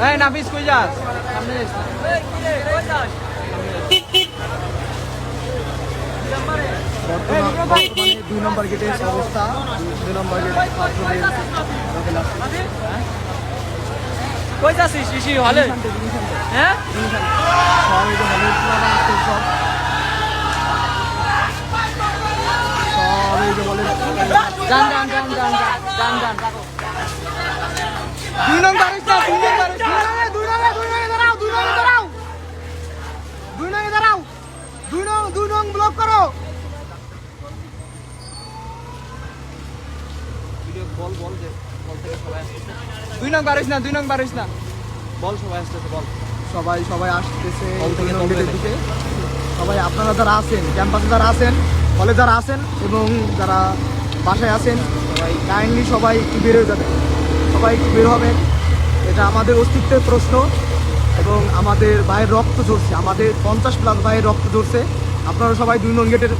এই নাফিস কই যাস সামনে যাস দুই নম্বর গেটের অবস্থা দুই নম্বর গেট। কই যাচ্ছিস শিশি হলে হ্যাঁ সব এই যে হলুদ প্লাবা আসছে দুই নং দাঁড়িস না দুই নং দাঁড়িস দুই নং দুই নং দাঁড়াও দুই নং দাঁড়াও দুই নং দাঁড়াও। দুই নং দুই নং ব্লক করো। বল বল যে বল থেকে সবাই আসতেছে। দুই নং বারিস না দুই নং বারিস না। বল সবাই আসতেছে বল। সবাই সবাই আসতেছে। দিকে। সবাই আপনারা যারা আছেন ক্যাম্পাসে যারা আছেন হলে যারা আছেন এবং যারা বাসায় আছেন সবাই কাইন্ডলি সবাই একটু বের হয়ে যাবেন। সবাই একটু বের হবেন। এটা আমাদের অস্তিত্বের প্রশ্ন এবং আমাদের ভাইয়ের রক্ত ঝরছে। আমাদের পঞ্চাশ প্লাস ভাইয়ের রক্ত ঝরছে। আপনারা সবাই দুই নং গেটের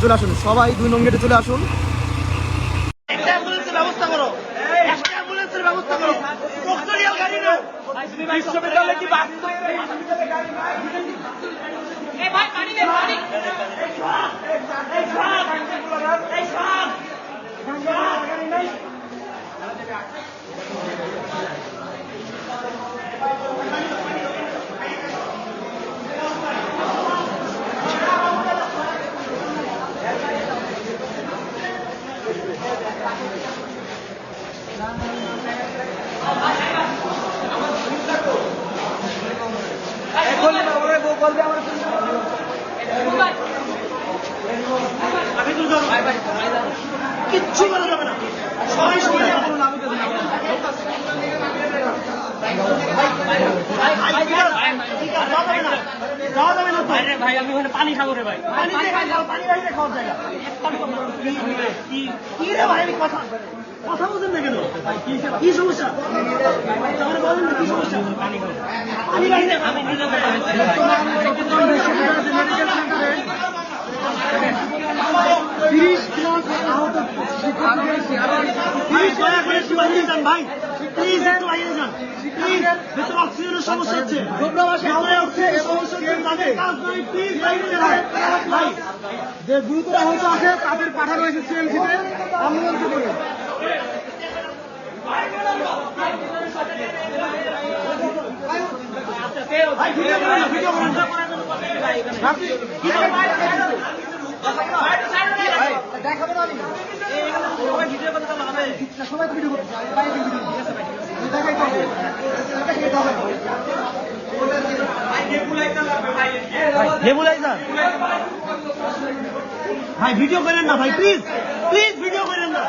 চলে আসুন। সবাই দুই নং গেটে চলে আসুন। একটা অ্যাম্বুলেন্সের ব্যবস্থা করো একটা অ্যাম্বুলেন্সের ব্যবস্থা করো ডক্টরিয়াল গাড়ি নাও বিশ্ববিদ্যালয়ে কি বাস কিচ্ছু করা যাবে না সবাই সবাই যাওয়া যাবে না। তো। ভাই আমি ওখানে পানি খাব রে ভাই। পানি পানি খাওয়ার জায়গা। কি রে ভাই আমি কথা কথা বলছেন না কেন? কি সমস্যা? আমার বলেন না কি সমস্যা? পানি বাইরে আমি নিজে তিরিশ প্লাস আহত ভাই দয়া করে একটু যান ভাই। প্লিজ একটু বাইরে যান। প্লিজ ভেতরে অক্সিজেনের সমস্যা হচ্ছে। অক্সিজেনের সমস্যা যে গুরুতর আহত আছে তাদের পাঠানো হয়েছে সিএমসিতে অ্যাম্বুলেন্সে করে দেখাবো সবাই নেবুলাইজার ভাই ভিডিও করেন না ভাই প্লিজ প্লিজ ভিডিও করেন না।